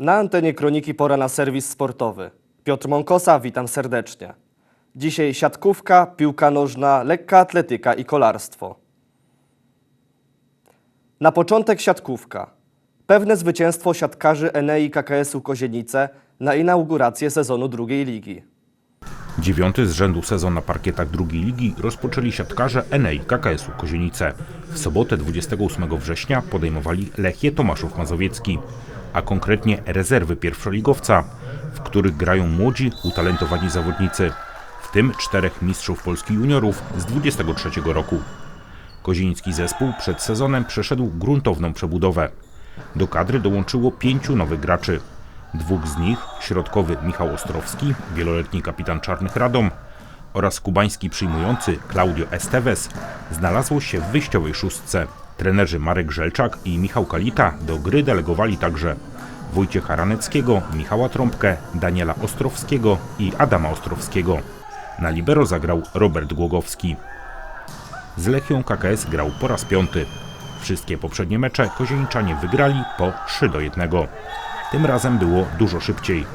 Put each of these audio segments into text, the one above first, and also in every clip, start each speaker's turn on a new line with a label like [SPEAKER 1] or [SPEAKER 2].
[SPEAKER 1] Na antenie Kroniki pora na serwis sportowy. Piotr Mąkosa, witam serdecznie. Dzisiaj siatkówka, piłka nożna, lekka atletyka i kolarstwo. Na początek siatkówka. Pewne zwycięstwo siatkarzy Enei KKS-u Kozienice na inaugurację sezonu drugiej ligi.
[SPEAKER 2] Dziewiąty z rzędu sezon na parkietach drugiej ligi rozpoczęli siatkarze Enej KKS-u Kozienice. W sobotę 28 września podejmowali Lechię Tomaszów Mazowiecki, a konkretnie rezerwy pierwszoligowca, w których grają młodzi, utalentowani zawodnicy, w tym czterech mistrzów Polski juniorów z 23 roku. Kozienicki zespół przed sezonem przeszedł gruntowną przebudowę. Do kadry dołączyło pięciu nowych graczy. Dwóch z nich, środkowy Michał Ostrowski, wieloletni kapitan Czarnych Radom oraz kubański przyjmujący Claudio Esteves, znalazło się w wyjściowej szóstce. Trenerzy Marek Żelczak i Michał Kalita do gry delegowali także Wojciecha Raneckiego, Michała Trąbkę, Daniela Ostrowskiego i Adama Ostrowskiego. Na libero zagrał Robert Głogowski. Z Lechią KKS grał po raz piąty. Wszystkie poprzednie mecze Kozieńczanie wygrali po 3 do 1. Tym razem było dużo szybciej.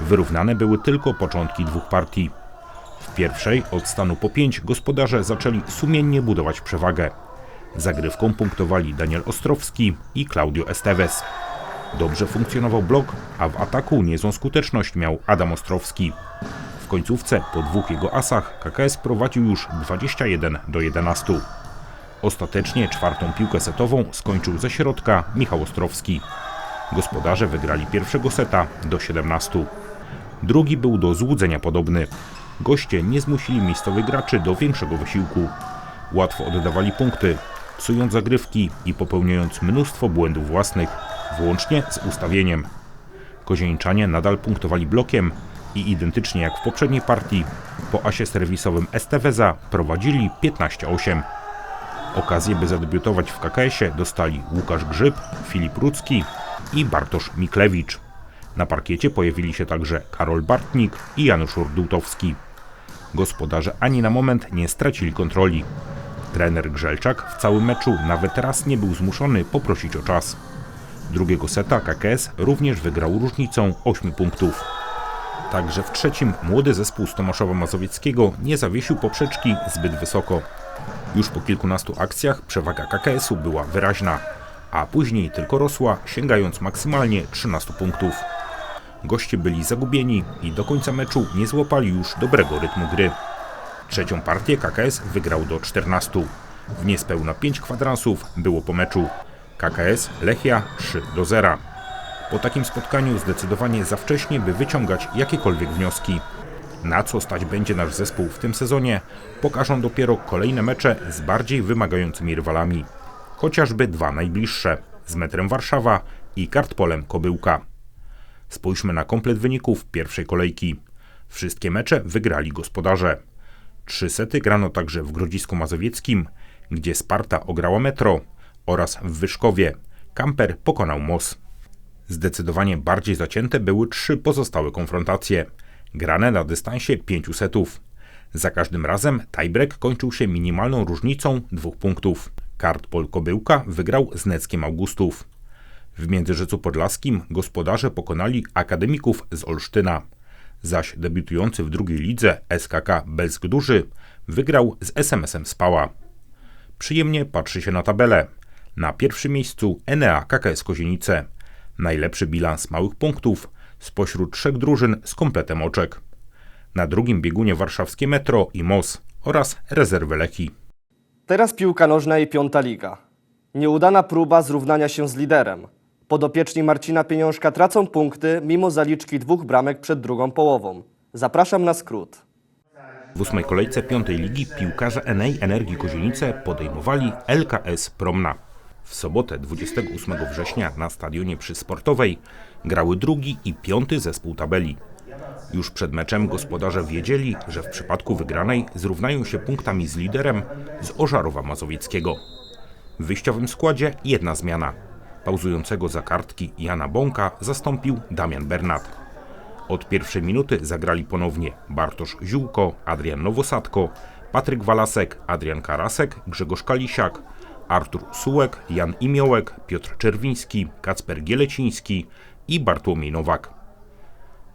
[SPEAKER 2] Wyrównane były tylko początki dwóch partii. W pierwszej od stanu po 5 gospodarze zaczęli sumiennie budować przewagę. Zagrywką punktowali Daniel Ostrowski i Claudio Esteves. Dobrze funkcjonował blok, a w ataku niezłą skuteczność miał Adam Ostrowski. W końcówce po dwóch jego asach KKS prowadził już 21 do 11. Ostatecznie czwartą piłkę setową skończył ze środka Michał Ostrowski. Gospodarze wygrali pierwszego seta do 17. Drugi był do złudzenia podobny. Goście nie zmusili miejscowych graczy do większego wysiłku. Łatwo oddawali punkty, psując zagrywki i popełniając mnóstwo błędów własnych, włącznie z ustawieniem. Kozieńczanie nadal punktowali blokiem i identycznie jak w poprzedniej partii, po asie serwisowym Esteveza prowadzili 15-8. Okazję, by zadebiutować w KKS-ie dostali Łukasz Grzyb, Filip Rudzki i Bartosz Miklewicz. Na parkiecie pojawili się także Karol Bartnik i Janusz Urdutowski. Gospodarze ani na moment nie stracili kontroli. Trener Grzelczak w całym meczu nawet raz nie był zmuszony poprosić o czas. Drugiego seta KKS również wygrał różnicą 8 punktów. Także w trzecim młody zespół z Tomaszowa Mazowieckiego nie zawiesił poprzeczki zbyt wysoko. Już po kilkunastu akcjach przewaga KKS-u była wyraźna, a później tylko rosła, sięgając maksymalnie 13 punktów. Goście byli zagubieni i do końca meczu nie złapali już dobrego rytmu gry. Trzecią partię KKS wygrał do 14. W niespełna 5 kwadransów było po meczu. KKS Lechia 3 do 0. Po takim spotkaniu zdecydowanie za wcześnie, by wyciągać jakiekolwiek wnioski. Na co stać będzie nasz zespół w tym sezonie, pokażą dopiero kolejne mecze z bardziej wymagającymi rywalami. Chociażby dwa najbliższe z metrem Warszawa i kartpolem Kobyłka. Spójrzmy na komplet wyników pierwszej kolejki. Wszystkie mecze wygrali gospodarze. Trzy sety grano także w Grodzisku Mazowieckim, gdzie Sparta ograła Metro oraz w Wyszkowie. Kamper pokonał MOS. Zdecydowanie bardziej zacięte były trzy pozostałe konfrontacje, grane na dystansie pięciu setów. Za każdym razem tiebreak kończył się minimalną różnicą dwóch punktów. Kartpol Kobyłka wygrał z Neckiem Augustów. W Międzyrzecu Podlaskim gospodarze pokonali akademików z Olsztyna, zaś debiutujący w drugiej lidze SKK Belsk Duży wygrał z SMS-em Spała. Przyjemnie patrzy się na tabelę. Na pierwszym miejscu Enea KKS Kozienice. Najlepszy bilans małych punktów spośród trzech drużyn z kompletem oczek. Na drugim biegunie warszawskie Metro i MOS oraz rezerwy Leki.
[SPEAKER 1] Teraz piłka nożna i piąta liga. Nieudana próba zrównania się z liderem. Podopieczni Marcina Pieniążka tracą punkty mimo zaliczki dwóch bramek przed drugą połową. Zapraszam na skrót.
[SPEAKER 2] W ósmej kolejce piątej ligi piłkarze Enej Energii Kozienice podejmowali LKS Promna. W sobotę 28 września na stadionie przy Sportowej grały drugi i piąty zespół tabeli. Już przed meczem gospodarze wiedzieli, że w przypadku wygranej zrównają się punktami z liderem z Ożarowa Mazowieckiego. W wyjściowym składzie jedna zmiana. Pauzującego za kartki Jana Bąka zastąpił Damian Bernat. Od pierwszej minuty zagrali ponownie Bartosz Ziółko, Adrian Nowosadko, Patryk Walasek, Adrian Karasek, Grzegorz Kalisiak, Artur Sułek, Jan Imiołek, Piotr Czerwiński, Kacper Gieleciński, i Bartłomiej Nowak.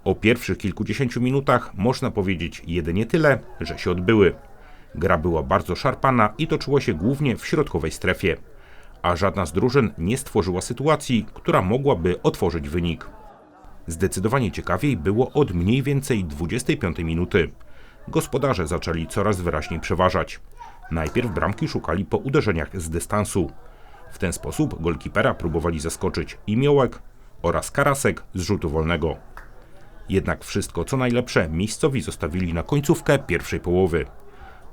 [SPEAKER 2] O pierwszych kilkudziesięciu minutach można powiedzieć jedynie tyle, że się odbyły. Gra była bardzo szarpana i toczyła się głównie w środkowej strefie, a żadna z drużyn nie stworzyła sytuacji, która mogłaby otworzyć wynik. Zdecydowanie ciekawiej było od mniej więcej 25 minuty. Gospodarze zaczęli coraz wyraźniej przeważać. Najpierw bramki szukali po uderzeniach z dystansu. W ten sposób golkipera próbowali zaskoczyć i Miołek oraz Karasek z rzutu wolnego. Jednak wszystko co najlepsze miejscowi zostawili na końcówkę pierwszej połowy.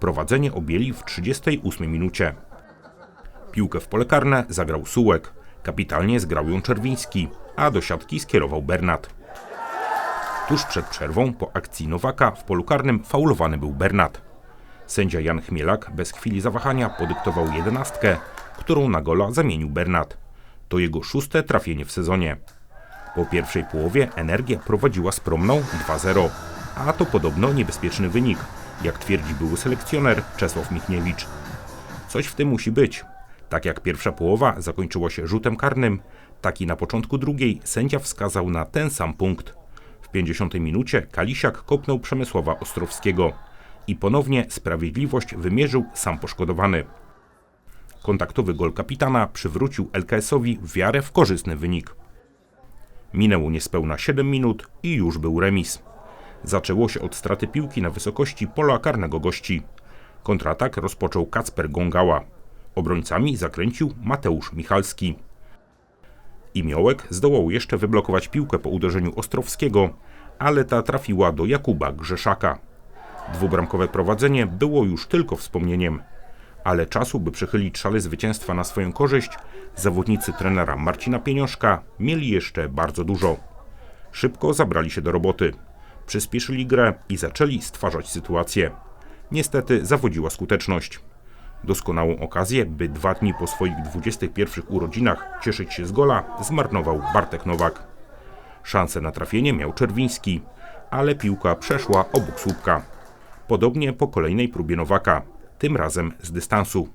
[SPEAKER 2] Prowadzenie objęli w 38 minucie. Piłkę w pole karne zagrał Sułek. Kapitalnie zgrał ją Czerwiński, a do siatki skierował Bernat. Tuż przed przerwą po akcji Nowaka w polu karnym faulowany był Bernat. Sędzia Jan Chmielak bez chwili zawahania podyktował jedenastkę, którą na gola zamienił Bernat. To jego szóste trafienie w sezonie. Po pierwszej połowie Energia prowadziła z Promną 2-0, a to podobno niebezpieczny wynik, jak twierdzi były selekcjoner Czesław Michniewicz. Coś w tym musi być. Tak jak pierwsza połowa zakończyła się rzutem karnym, tak i na początku drugiej sędzia wskazał na ten sam punkt. W 50 minucie Kalisiak kopnął Przemysława Ostrowskiego i ponownie sprawiedliwość wymierzył sam poszkodowany. Kontaktowy gol kapitana przywrócił LKS-owi wiarę w korzystny wynik. Minęło niespełna 7 minut i już był remis. Zaczęło się od straty piłki na wysokości pola karnego gości. Kontratak rozpoczął Kacper Gongała. Obrońcami zakręcił Mateusz Michalski. I Miołek zdołał jeszcze wyblokować piłkę po uderzeniu Ostrowskiego, ale ta trafiła do Jakuba Grzeszaka. Dwubramkowe prowadzenie było już tylko wspomnieniem. Ale czasu, by przechylić szale zwycięstwa na swoją korzyść, zawodnicy trenera Marcina Pieniążka mieli jeszcze bardzo dużo. Szybko zabrali się do roboty. Przyspieszyli grę i zaczęli stwarzać sytuację. Niestety zawodziła skuteczność. Doskonałą okazję, by dwa dni po swoich 21 urodzinach cieszyć się z gola, zmarnował Bartek Nowak. Szansę na trafienie miał Czerwiński, ale piłka przeszła obok słupka. Podobnie po kolejnej próbie Nowaka, tym razem z dystansu.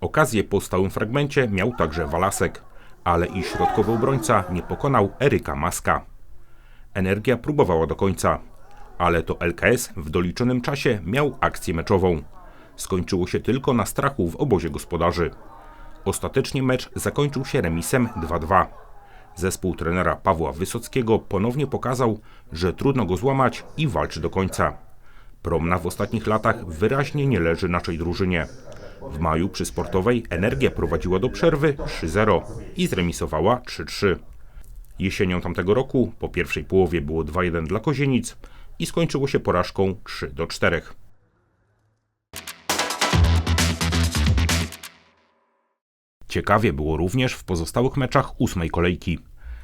[SPEAKER 2] Okazję po stałym fragmencie miał także Walasek, ale i środkowy obrońca nie pokonał Eryka Maska. Energia próbowała do końca, ale to LKS w doliczonym czasie miał akcję meczową. Skończyło się tylko na strachu w obozie gospodarzy. Ostatecznie mecz zakończył się remisem 2-2. Zespół trenera Pawła Wysockiego ponownie pokazał, że trudno go złamać i walczy do końca. Promna w ostatnich latach wyraźnie nie leży naszej drużynie. W maju przy sportowej Energia prowadziła do przerwy 3-0 i zremisowała 3-3. Jesienią tamtego roku po pierwszej połowie było 2-1 dla Kozienic i skończyło się porażką 3-4. Ciekawie było również w pozostałych meczach ósmej kolejki.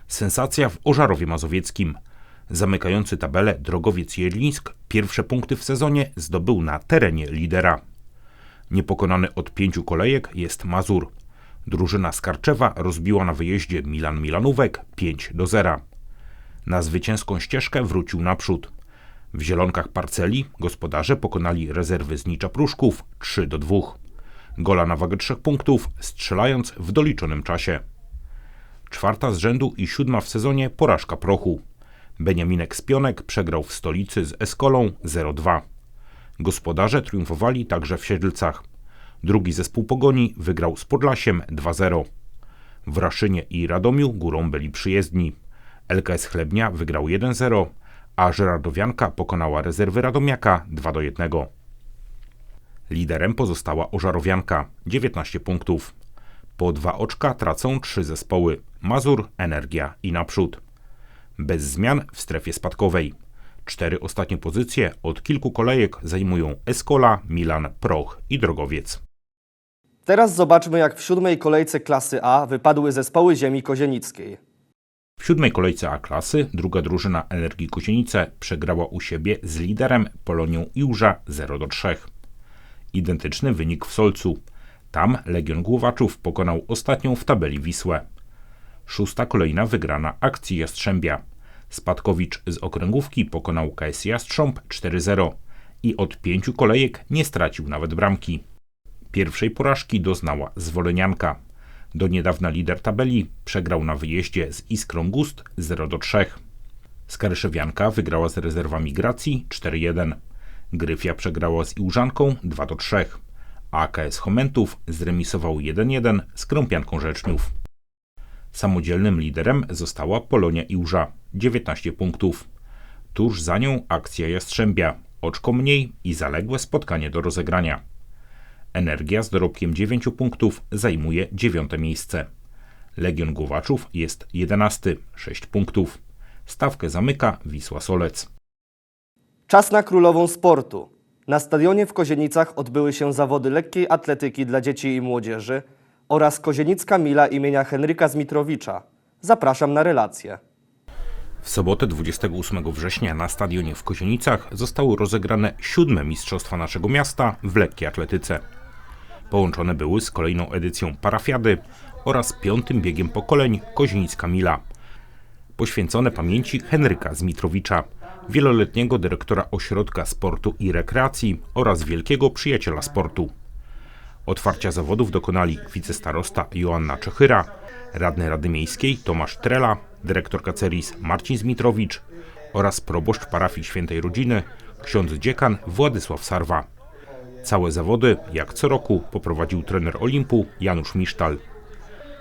[SPEAKER 2] Sensacja w Ożarowie Mazowieckim. Zamykający tabelę Drogowiec Jedlińsk pierwsze punkty w sezonie zdobył na terenie lidera. Niepokonany od pięciu kolejek jest Mazur. Drużyna z Karczewa rozbiła na wyjeździe Milan Milanówek 5 do 0. Na zwycięską ścieżkę wrócił naprzód. W zielonkach parceli gospodarze pokonali rezerwy z Nicza Pruszków 3 do 2. Gola na wagę trzech punktów, strzelając w doliczonym czasie. Czwarta z rzędu i siódma w sezonie porażka prochu. Beniaminek Spionek przegrał w stolicy z Eskolą 0-2. Gospodarze triumfowali także w Siedlcach. Drugi zespół Pogoni wygrał z Podlasiem 2-0. W Raszynie i Radomiu górą byli przyjezdni. LKS Chlebnia wygrał 1-0, a Żeradowianka pokonała rezerwy Radomiaka 2-1. Liderem pozostała Ożarowianka 19 punktów. Po dwa oczka tracą trzy zespoły Mazur, Energia i Naprzód. Bez zmian w strefie spadkowej. Cztery ostatnie pozycje od kilku kolejek zajmują Eskola, Milan, Proch i Drogowiec.
[SPEAKER 1] Teraz zobaczmy, jak w siódmej kolejce klasy A wypadły zespoły ziemi kozienickiej.
[SPEAKER 2] W siódmej kolejce A klasy druga drużyna Energii Kozienice przegrała u siebie z liderem Polonią Iłża 0-3. Identyczny wynik w Solcu. Tam Legion Głowaczów pokonał ostatnią w tabeli Wisłę. Szósta kolejna wygrana akcji Jastrzębia. Spadkowicz z okręgówki pokonał KS Jastrząb 4-0 i od pięciu kolejek nie stracił nawet bramki. Pierwszej porażki doznała Zwolenianka. Do niedawna lider tabeli przegrał na wyjeździe z Iskrą Gust 0 do 3. Skaryszewianka wygrała z rezerwami Gracji 4-1. Gryfia przegrała z Iłżanką 2 do 3. A AKS Chomentów zremisował 1-1 z Krąpianką Rzeczniów. Samodzielnym liderem została Polonia Iłża 19 punktów. Tuż za nią akcja Jastrzębia, oczko mniej i zaległe spotkanie do rozegrania. Energia z dorobkiem 9 punktów zajmuje dziewiąte miejsce. Legion Głowaczów jest 11, 6 punktów. Stawkę zamyka Wisła Solec.
[SPEAKER 1] Czas na królową sportu. Na stadionie w Kozienicach odbyły się zawody lekkiej atletyki dla dzieci i młodzieży oraz Kozienicka Mila imienia Henryka Zmitrowicza. Zapraszam na relację.
[SPEAKER 2] W sobotę 28 września na stadionie w Kozienicach zostały rozegrane siódme Mistrzostwa naszego miasta w lekkiej atletyce. Połączone były z kolejną edycją Parafiady oraz piątym biegiem pokoleń Kozienicka Mila. Poświęcone pamięci Henryka Zmitrowicza, wieloletniego dyrektora Ośrodka Sportu i Rekreacji oraz wielkiego przyjaciela sportu. Otwarcia zawodów dokonali wicestarosta Joanna Czechyra, radny Rady Miejskiej Tomasz Trela, dyrektor Kaceris Marcin Zmitrowicz oraz proboszcz parafii Świętej Rodziny ksiądz dziekan Władysław Sarwa. Całe zawody, jak co roku, poprowadził trener Olimpu Janusz Misztal.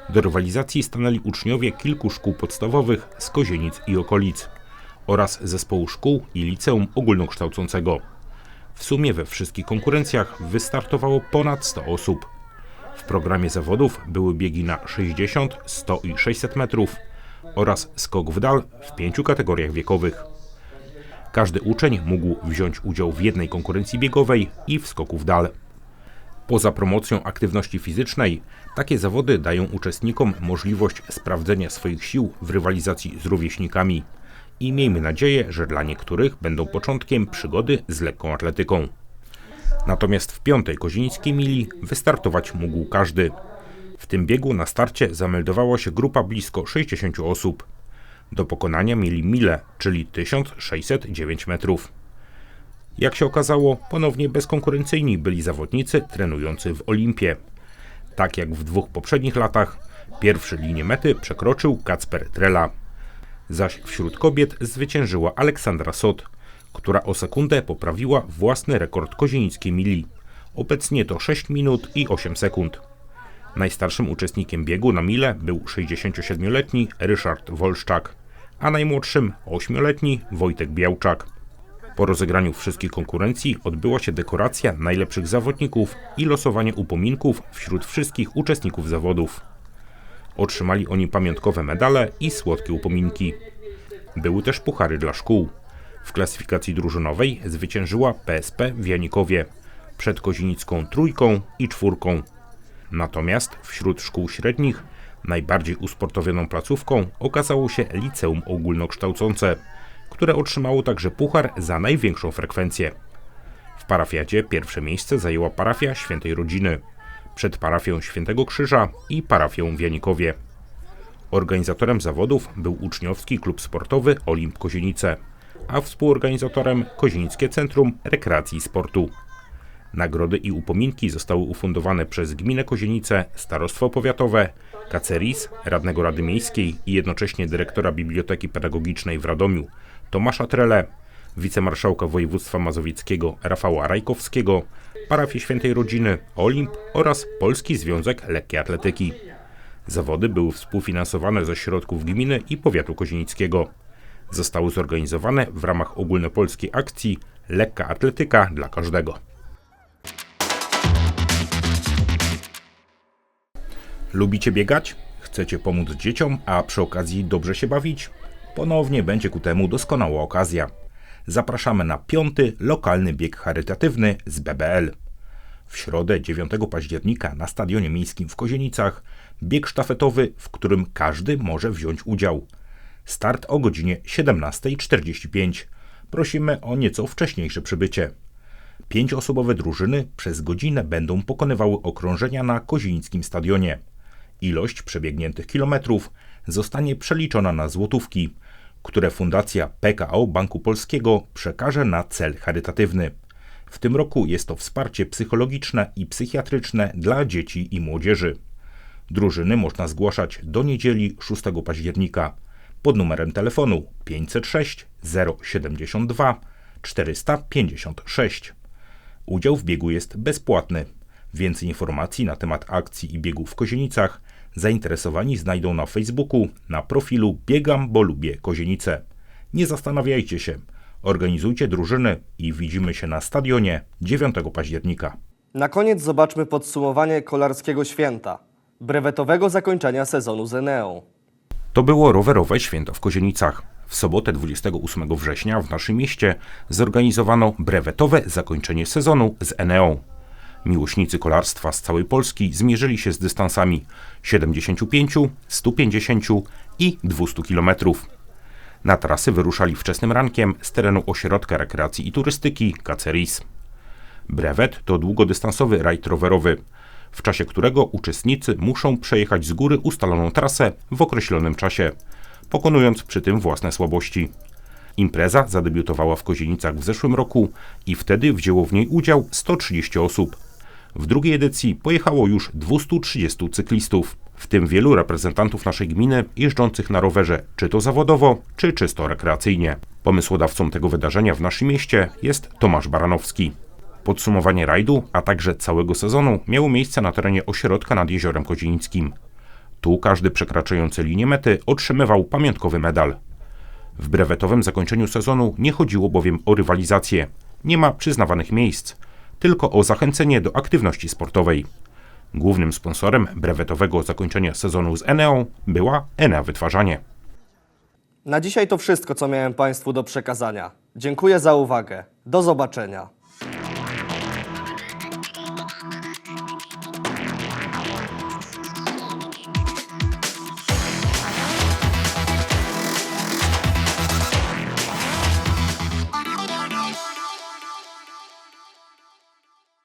[SPEAKER 2] Do rywalizacji stanęli uczniowie kilku szkół podstawowych z Kozienic i okolic oraz zespołu szkół i liceum ogólnokształcącego. W sumie we wszystkich konkurencjach wystartowało ponad 100 osób. W programie zawodów były biegi na 60, 100 i 600 metrów oraz skok w dal w pięciu kategoriach wiekowych. Każdy uczeń mógł wziąć udział w jednej konkurencji biegowej i w skoku w dal. Poza promocją aktywności fizycznej, takie zawody dają uczestnikom możliwość sprawdzenia swoich sił w rywalizacji z rówieśnikami i miejmy nadzieję, że dla niektórych będą początkiem przygody z lekką atletyką. Natomiast w piątej kozińskiej mili wystartować mógł każdy. W tym biegu na starcie zameldowała się grupa blisko 60 osób. Do pokonania mieli mile, czyli 1609 metrów. Jak się okazało, ponownie bezkonkurencyjni byli zawodnicy trenujący w Olimpie. Tak jak w dwóch poprzednich latach, pierwszy linię mety przekroczył Kacper Trela. Zaś wśród kobiet zwyciężyła Aleksandra Sot, która o sekundę poprawiła własny rekord kozienickiej mili. Obecnie to 6 minut i 8 sekund. Najstarszym uczestnikiem biegu na mile był 67-letni Ryszard Wolszczak, a najmłodszym 8-letni Wojtek Białczak. Po rozegraniu wszystkich konkurencji odbyła się dekoracja najlepszych zawodników i losowanie upominków wśród wszystkich uczestników zawodów. Otrzymali oni pamiątkowe medale i słodkie upominki. Były też puchary dla szkół. W klasyfikacji drużynowej zwyciężyła PSP w Janikowie przed kozinicką trójką i czwórką. Natomiast wśród szkół średnich najbardziej usportowioną placówką okazało się liceum ogólnokształcące, które otrzymało także puchar za największą frekwencję. W parafiadzie pierwsze miejsce zajęła parafia Świętej Rodziny, przed parafią Świętego Krzyża i parafią w Janikowie. Organizatorem zawodów był uczniowski klub sportowy Olimp Kozienice, a współorganizatorem Kozienickie Centrum Rekreacji i Sportu. Nagrody i upominki zostały ufundowane przez Gminę Kozienice, Starostwo Powiatowe, Kaceris, Radnego Rady Miejskiej i jednocześnie dyrektora Biblioteki Pedagogicznej w Radomiu, Tomasza Trele, wicemarszałka województwa mazowieckiego Rafała Rajkowskiego, parafię Świętej Rodziny, Olimp oraz Polski Związek Lekkiej Atletyki. Zawody były współfinansowane ze środków gminy i powiatu kozienickiego. Zostały zorganizowane w ramach ogólnopolskiej akcji Lekka Atletyka dla każdego. Lubicie biegać? Chcecie pomóc dzieciom, a przy okazji dobrze się bawić? Ponownie będzie ku temu doskonała okazja. Zapraszamy na piąty lokalny bieg charytatywny z BBL. W środę 9 października na Stadionie Miejskim w Kozienicach bieg sztafetowy, w którym każdy może wziąć udział. Start o godzinie 17.45. Prosimy o nieco wcześniejsze przybycie. Pięcioosobowe drużyny przez godzinę będą pokonywały okrążenia na Kozienickim Stadionie. Ilość przebiegniętych kilometrów zostanie przeliczona na złotówki, które Fundacja PKO Banku Polskiego przekaże na cel charytatywny. W tym roku jest to wsparcie psychologiczne i psychiatryczne dla dzieci i młodzieży. Drużyny można zgłaszać do niedzieli 6 października pod numerem telefonu 506 072 456. Udział w biegu jest bezpłatny. Więcej informacji na temat akcji i biegów w Kozienicach zainteresowani znajdą na Facebooku na profilu Biegam, bo lubię Kozienice. Nie zastanawiajcie się, organizujcie drużyny i widzimy się na stadionie 9 października.
[SPEAKER 1] Na koniec zobaczmy podsumowanie kolarskiego święta, brewetowego zakończenia sezonu z Eneą.
[SPEAKER 2] To było rowerowe święto w Kozienicach. W sobotę 28 września w naszym mieście zorganizowano brewetowe zakończenie sezonu z Eneą. Miłośnicy kolarstwa z całej Polski zmierzyli się z dystansami 75, 150 i 200 km. Na trasy wyruszali wczesnym rankiem z terenu Ośrodka Rekreacji i Turystyki Kaceris. Brewet to długodystansowy rajd rowerowy, w czasie którego uczestnicy muszą przejechać z góry ustaloną trasę w określonym czasie, pokonując przy tym własne słabości. Impreza zadebiutowała w Kozienicach w zeszłym roku i wtedy wzięło w niej udział 130 osób. W drugiej edycji pojechało już 230 cyklistów, w tym wielu reprezentantów naszej gminy jeżdżących na rowerze, czy to zawodowo, czy czysto rekreacyjnie. Pomysłodawcą tego wydarzenia w naszym mieście jest Tomasz Baranowski. Podsumowanie rajdu, a także całego sezonu miało miejsce na terenie ośrodka nad Jeziorem Kozienickim. Tu każdy przekraczający linię mety otrzymywał pamiątkowy medal. W brewetowym zakończeniu sezonu nie chodziło bowiem o rywalizację. Nie ma przyznawanych miejsc, tylko o zachęcenie do aktywności sportowej. Głównym sponsorem brewetowego zakończenia sezonu z Eneą była Enea Wytwarzanie.
[SPEAKER 1] Na dzisiaj to wszystko, co miałem Państwu do przekazania. Dziękuję za uwagę. Do zobaczenia.